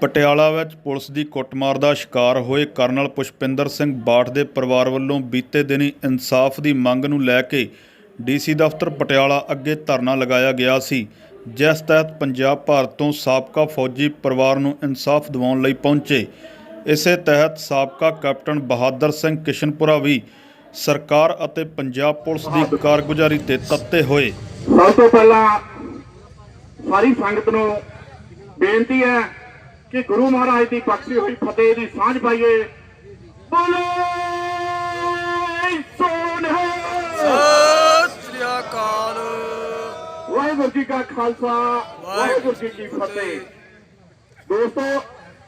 ਪਟਿਆਲਾ ਵਿੱਚ ਪੁਲਿਸ ਦੀ ਕੁੱਟਮਾਰ ਦਾ ਸ਼ਿਕਾਰ ਹੋਏ ਕਰਨਲ ਪੁਸ਼ਪਿੰਦਰ ਸਿੰਘ ਬਾਠ ਦੇ ਪਰਿਵਾਰ ਵੱਲੋਂ ਬੀਤੇ ਦਿਨੀ ਇਨਸਾਫ ਦੀ ਮੰਗ ਨੂੰ ਲੈ ਕੇ ਡੀਸੀ ਦਫ਼ਤਰ ਪਟਿਆਲਾ ਅੱਗੇ ਧਰਨਾ ਲਗਾਇਆ ਗਿਆ ਸੀ ਜਿਸ ਤਹਿਤ ਪੰਜਾਬ ਭਾਰਤ ਤੋਂ ਸਾਬਕਾ ਫੌਜੀ ਪਰਿਵਾਰ ਨੂੰ ਇਨਸਾਫ ਦਿਵਾਉਣ ਲਈ ਪਹੁੰਚੇ। ਇਸੇ ਤਹਿਤ ਸਾਬਕਾ ਕੈਪਟਨ ਬਹਾਦਰ ਸਿੰਘ ਕਿਸ਼ਨਪੁਰਾ ਵੀ ਸਰਕਾਰ ਅਤੇ ਪੰਜਾਬ ਪੁਲਿਸ ਦੀ ਕਾਰਗੁਜ਼ਾਰੀ ਤੇ ਤੱਤੇ ਹੋਏ। ਸਭ ਤੋਂ ਪਹਿਲਾਂ ਸਾਰੀ ਸੰਗਤ ਨੂੰ ਬੇਨਤੀ ਹੈ ਕਿ ਗੁਰੂ ਮਹਾਰਾਜ ਦੀ ਬਖਸ਼ੀ ਹੋਈ ਫਤਿਹ ਦੀ ਸਾਂਝ ਪਾਈਏ। ਬੋਲੇ ਸੋਨਿਹਾ ਸਤਿ ਸ੍ਰੀ ਅਕਾਲ। ਵਾਹਿਗੁਰੂ ਜੀ ਕਾ ਖਾਲਸਾ ਵਾਹਿਗੁਰੂ ਜੀ ਕੀ ਫਤਿਹ। ਦੋਸਤੋ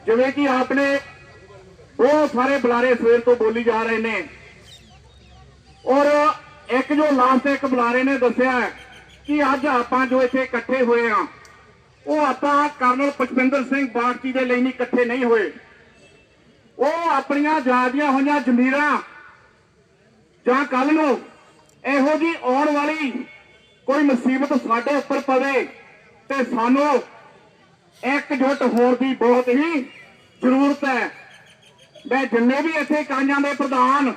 ਜਿਵੇਂ ਕਿ ਆਪਨੇ ਬਹੁਤ ਸਾਰੇ ਬੁਲਾਰੇ ਸਵੇਰ ਤੋਂ ਬੋਲੀ ਜਾ ਰਹੇ ਨੇ। ਔਰ ਇੱਕ ਜੋ ਲਾਸਟ ਇੱਕ ਬੁਲਾਰੇ ਨੇ ਦੱਸਿਆ ਕਿ ਅੱਜ ਆਪਾਂ ਜੋ ਇੱਥੇ ਇਕੱਠੇ ਹੋਏ ਆ ਉਹ ਆਪਾਂ ਕਰਨਲ ਪੁਸ਼ਪਿੰਦਰ ਸਿੰਘ ਬਾਗਚੀ ਦੇ ਲਈ ਨਹੀਂ, ਇਕੱਠੇ ਨਹੀਂ ਹੋਏ। ਉਹ ਆਪਣੀਆਂ ਜਾਦੀਆਂ ਹੋਈਆਂ ਜ਼ਮੀਰਾਂ ਜਾਂ ਕੱਲ ਨੂੰ ਇਹੋ ਜੀ ਆਉਣ ਵਾਲੀ ਕੋਈ ਮੁਸੀਬਤ ਸਾਡੇ ਉੱਪਰ ਪਵੇ ਤੇ ਸਾਨੂੰ ਇਕਜੁੱਟ ਹੋਣ ਦੀ ਬਹੁਤ ਹੀ ਜ਼ਰੂਰਤ ਹੈ। ਮੈਂ ਜਿੰਨੇ ਵੀ ਇੱਥੇ ਕਾਂਜਾਂ ਦੇ ਪ੍ਰਧਾਨ,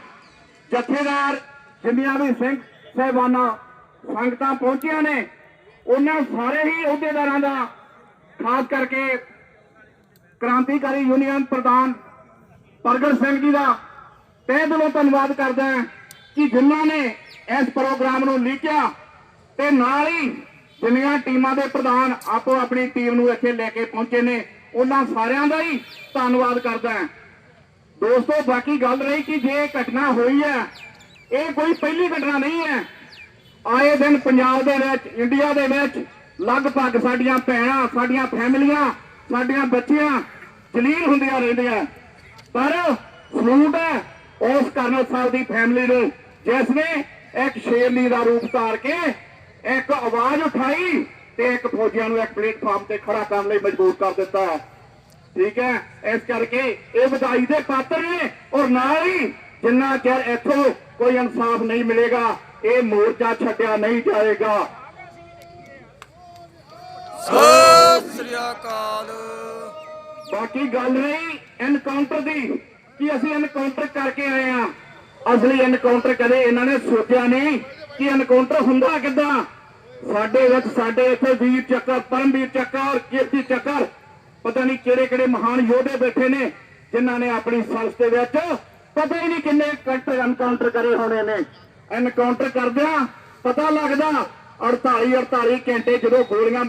ਜਥੇਦਾਰ, ਜਿੰਨੀਆਂ ਵੀ ਸਿੰਘ ਸਹਿਬਾਨਾਂ, ਸੰਗਤਾਂ ਪਹੁੰਚੀਆਂ ਨੇ ਉਹਨਾਂ ਸਾਰੇ ਹੀ ਅਹੁਦੇਦਾਰਾਂ ਦਾ ਖਾਸ ਕਰਕੇ ਕ੍ਰਾਂਤੀਕਾਰੀ ਯੂਨੀਅਨ ਪ੍ਰਧਾਨ ਪ੍ਰਗਟ ਸਿੰਘ ਜੀ ਦਾ ਤਹਿ ਦਿਲੋਂ ਧੰਨਵਾਦ ਕਰਦਾ ਹਾਂ ਕਿ ਜਿਨ੍ਹਾਂ ਨੇ ਇਸ ਪ੍ਰੋਗਰਾਮ ਨੂੰ ਲਿਖਿਆ ਤੇ ਨਾਲ ਹੀ ਜਿੰਨੀਆਂ ਟੀਮਾਂ ਦੇ ਪ੍ਰਧਾਨ ਆਪੋ ਆਪਣੀ ਟੀਮ ਨੂੰ ਇੱਥੇ ਲੈ ਕੇ ਪਹੁੰਚੇ ਨੇ, ਉਹਨਾਂ ਸਾਰਿਆਂ ਦਾ ਹੀ ਧੰਨਵਾਦ ਕਰਦਾ ਹਾਂ। ਦੋਸਤੋ, ਬਾਕੀ ਗੱਲ ਰਹੀ ਕਿ ਜੇ ਘਟਨਾ ਹੋਈ ਹੈ, ਇਹ ਕੋਈ ਪਹਿਲੀ ਘਟਨਾ ਨਹੀਂ ਹੈ ਆਏ ਦਿਨ ਪੰਜਾਬ ਦੇ ਵਿੱਚ ਇੰਡੀਆ ਦੇ ਵਿੱਚ ਲਗਭਗ ਸਾਡੀਆਂ ਭੈਣਾਂ, ਸਾਡੀਆਂ ਫੈਮਲੀਆਂ, ਸਾਡੀਆਂ ਬੱਚੀਆਂ ਜਲੀਲ ਹੁੰਦੀਆਂ ਰਹਿੰਦੀਆਂ। ਪਰ ਸਲੂਟ ਹੈ ਉਸ ਕਰਨਲ ਸਾਹਿਬ ਦੀ ਫੈਮਿਲੀ ਨੂੰ, ਜਿਸ ਨੇ ਇੱਕ ਸ਼ੇਰਨੀ ਦਾ ਰੂਪ ਧਾਰ ਕੇ ਇੱਕ ਆਵਾਜ਼ ਉਠਾਈ ਤੇ ਇੱਕ ਫੌਜੀਆਂ ਨੂੰ ਇੱਕ ਪਲੇਟਫਾਰਮ ਤੇ ਖੜਾ ਕਰਨ ਲਈ ਮਜਬੂਰ ਕਰ ਦਿੱਤਾ ਠੀਕ ਹੈ? ਇਸ ਕਰਕੇ ਇਹ ਵਧਾਈ ਦੇ ਪਾਤਰ ਨੇ ਔਰ ਨਾਲ ਹੀ ਜਿੰਨਾ ਚਿਰ ਇੱਥੋਂ ਕੋਈ ਇਨਸਾਫ ਨਹੀਂ ਮਿਲੇਗਾ ਇਹ ਮੋਰਚਾ ਛੱਡਿਆ ਨਹੀਂ ਜਾਏਗਾ। ਸਤਿ ਸ੍ਰੀ ਅਕਾਲ। ਬਾਕੀ ਗੱਲ ਨਹੀਂ ਐਨਕਾਊਂਟਰ ਦੀ ਕਿ ਅਸੀਂ ਐਨਕਾਊਂਟਰ ਕਰਕੇ ਆਏ ਆ ਅਸਲੀ ਐਨਕਾਊਂਟਰ ਕਦੇ ਇਹਨਾਂ ਨੇ ਸੋਚਿਆ ਨਹੀਂ ਕਿ ਐਨਕਾਊਂਟਰ ਹੁੰਦਾ ਕਿੱਦਾਂ। ਸਾਡੇ ਵਿੱਚ ਸਾਡੇ ਇੱਥੇ ਵੀਰ ਚੱਕਰ ਪਰਮਵੀਰ ਚੱਕਰ ਕੀਰਤੀ ਚੱਕਰ ਪਤਾ ਨਹੀਂ ਕਿਹੜੇ ਕਿਹੜੇ ਮਹਾਨ ਯੋਧੇ ਬੈਠੇ ਨੇ ਜਿਨ੍ਹਾਂ ਨੇ ਆਪਣੀ ਸਰਸ ਦੇ ਵਿੱਚ ਪਤਾ ਹੀ ਨਹੀਂ ਕਿੰਨੇ ਕੰਟਰ ਐਨਕਾਊਂਟਰ ਕਰੇ ਹੋਣੇ ਨੇ। ਐਨਕਾਊਂਟਰ ਕਰਦਿਆਂ ਪਤਾ ਲੱਗਦਾ 48 48 ਘੰਟੇ ਜਦੋਂ ਗੋਲੀਆਂ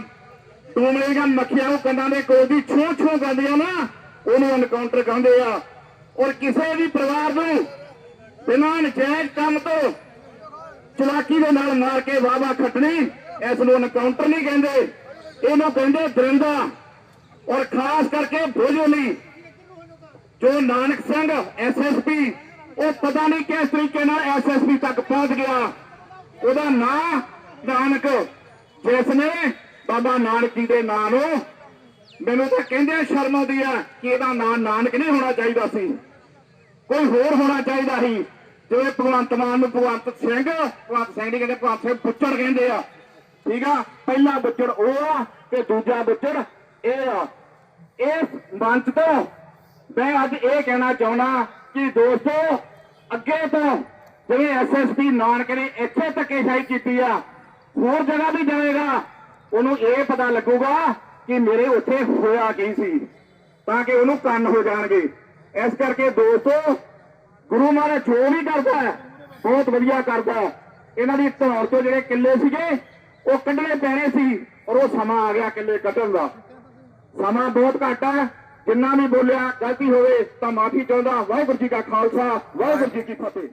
ਟੂਮਲੀਆਂ ਮੱਖੀਆਂ ਨੂੰ ਕੰਨਾਂ ਦੇ ਕੋਲ ਦੀ ਛੂੰ ਛੂੰ ਕਰਦੀਆਂ ਨਾ, ਉਹਨੂੰ ਐਨਕਾਊਂਟਰ ਕਹਿੰਦੇ ਆ। ਔਰ ਕਿਸੇ ਵੀ ਪਰਿਵਾਰ ਨੂੰ ਬਿਨਾਂ ਨਜਾਇਜ਼ ਕੰਮ ਤੋਂ ਚਲਾਕੀ ਦੇ ਨਾਲ ਮਾਰ ਕੇ ਵਾਵਾ ਖੱਟਣੀ, ਇਸ ਨੂੰ ਐਨਕਾਊਂਟਰ ਨਹੀਂ ਕਹਿੰਦੇ। ਇਹਨੂੰ ਕਹਿੰਦੇ ਦਰਿੰਦਾ। ਔਰ ਖਾਸ ਕਰਕੇ ਭੋਜੋਲੀ, ਜੋ ਨਾਨਕ ਸਿੰਘ ਐਸਐਸਪੀ ਉਹ ਪਤਾ ਨਹੀਂ ਕਿਸ ਤਰੀਕੇ ਨਾਲ ਐਸਐਸਪੀ ਤੱਕ ਪਹੁੰਚ ਗਿਆ। ਉਹਦਾ ਨਾਂ ਨਾਨਕ, ਜਿਸ ਨੇ ਬਾਬਾ ਨਾਨਕ ਜੀ ਦੇ ਨਾਂ ਨੂੰ ਮੈਨੂੰ ਤਾਂ ਕਹਿੰਦੇ ਸ਼ਰਮ ਆਉਂਦੀ ਆ ਕਿ ਇਹਦਾ ਨਾਂ ਨਾਨਕ ਨਹੀਂ ਹੋਣਾ ਚਾਹੀਦਾ ਸੀ। ਕੋਈ ਹੋਰ ਹੋਣਾ ਚਾਹੀਦਾ ਸੀ। ਜਿਵੇਂ ਭਗਵੰਤ ਮਾਨ ਨੂੰ ਭਗਵੰਤ ਸਿੰਘ ਭਗਵੰਤ ਸਿੰਘ ਨਹੀਂ ਕਹਿੰਦੇ, ਭਗਵੰਤ ਸਿੰਘ ਬੁੱਚੜ ਕਹਿੰਦੇ ਆ। ਠੀਕ ਆ? ਪਹਿਲਾ ਬੁੱਚੜ ਉਹ ਆ ਤੇ ਦੂਜਾ ਬੁੱਚੜ ਇਹ ਆ। ਇਸ ਮੰਚ ਤੋਂ ਮੈਂ ਅੱਜ ਇਹ ਕਹਿਣਾ ਚਾਹੁੰਦਾ ਕਿ ਦੋਸਤੋ, ਅੱਗੇ ਤੋਂ ਜਿਵੇਂ ਐਸਐਸਪੀ ਨਾਨਕ ਨੇ ਇੱਥੇ ਧੱਕੇਸ਼ਾਹੀ ਕੀਤੀ ਆ, ਹੋਰ ਜਗ੍ਹਾ ਵੀ ਜਾਏਗਾ ਉਹਨੂੰ ਇਹ ਪਤਾ ਲੱਗੂਗਾ ਕਿ ਮੇਰੇ ਉੱਥੇ ਹੋਇਆ ਕੀ ਸੀ, ਤਾਂ ਕਿ ਉਹਨੂੰ ਕੰਨ ਹੋ ਜਾਣਗੇ। ਇਸ ਕਰਕੇ ਦੋਸਤੋ, ਗੁਰੂ ਮਹਾਰਾਜ ਜੋ ਵੀ ਕਰਦਾ ਹੈ, ਬਹੁਤ ਵਧੀਆ ਕਰਦਾ ਹੈ। ਇਹਨਾਂ ਦੀ ਧੌਣ ਤੋਂ ਜਿਹੜੇ ਕਿੱਲੇ ਸੀਗੇ, ਉਹ ਕੱਢਣੇ ਪੈਣੇ ਸੀ ਔਰ ਉਹ ਸਮਾਂ ਆ ਗਿਆ ਕਿੱਲੇ ਕੱਢਣ ਦਾ। ਸਮਾਂ ਬਹੁਤ ਘੱਟ ਹੈ ਜਿੰਨਾ ਵੀ ਬੋਲਿਆ ਗਲਤੀ ਹੋਵੇ ਤਾਂ ਮਾਫੀ ਚਾਹੁੰਦਾ। ਵਾਹਿਗੁਰੂ ਜੀ ਕਾ ਖਾਲਸਾ, ਵਾਹਿਗੁਰੂ ਜੀ ਕੀ ਫਤਿਹ।